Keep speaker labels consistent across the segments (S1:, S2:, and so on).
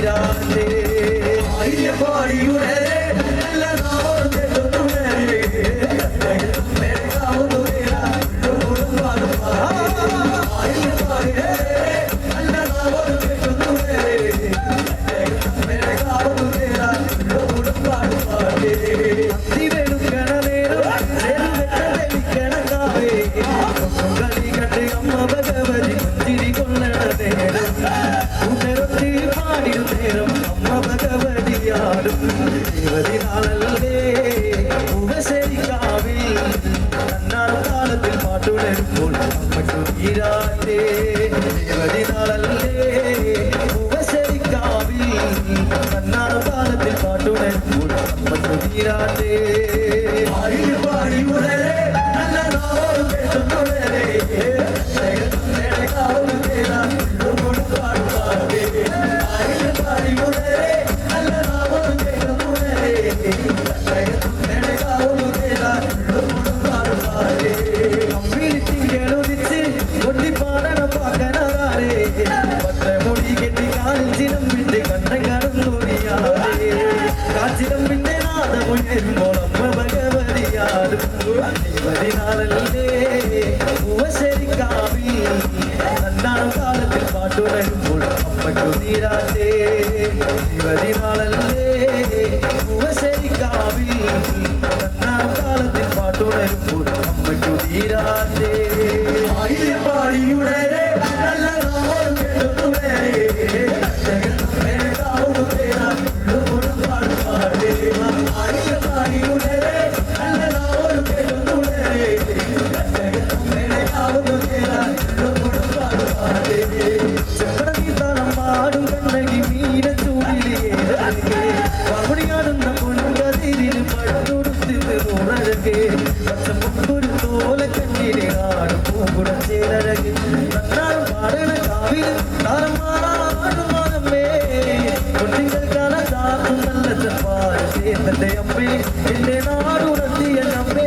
S1: ஆயிராண்டே ஐயப்பாடியுடன் திருமணம் பகவதியாடும் பதினாலே உபசரிக்காமி தன்னான காலத்தில் பாட்டுடன் போல் அம்மட்டு நீராதே. എന്റെ അമ്മേ എന്റെ നാടുറങ്ങിയ അമ്മേ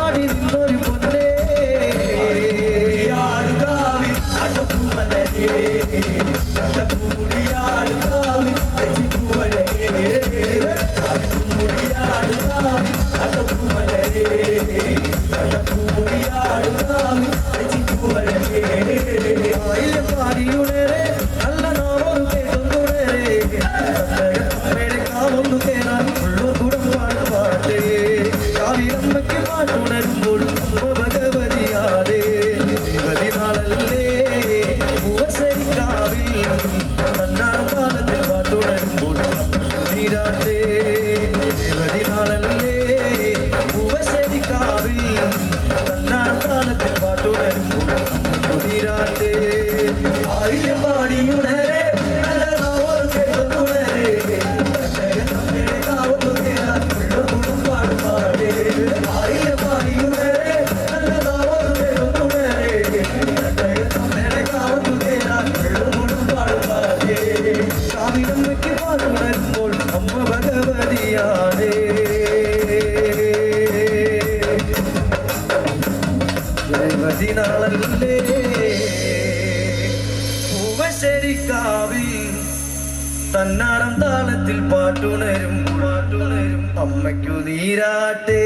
S1: Thank you. തന്നാടം താളത്തിൽ പാട്ടുണരും പാട്ടുണരും. അമ്മയ്ക്കു നീരാട്ടേ.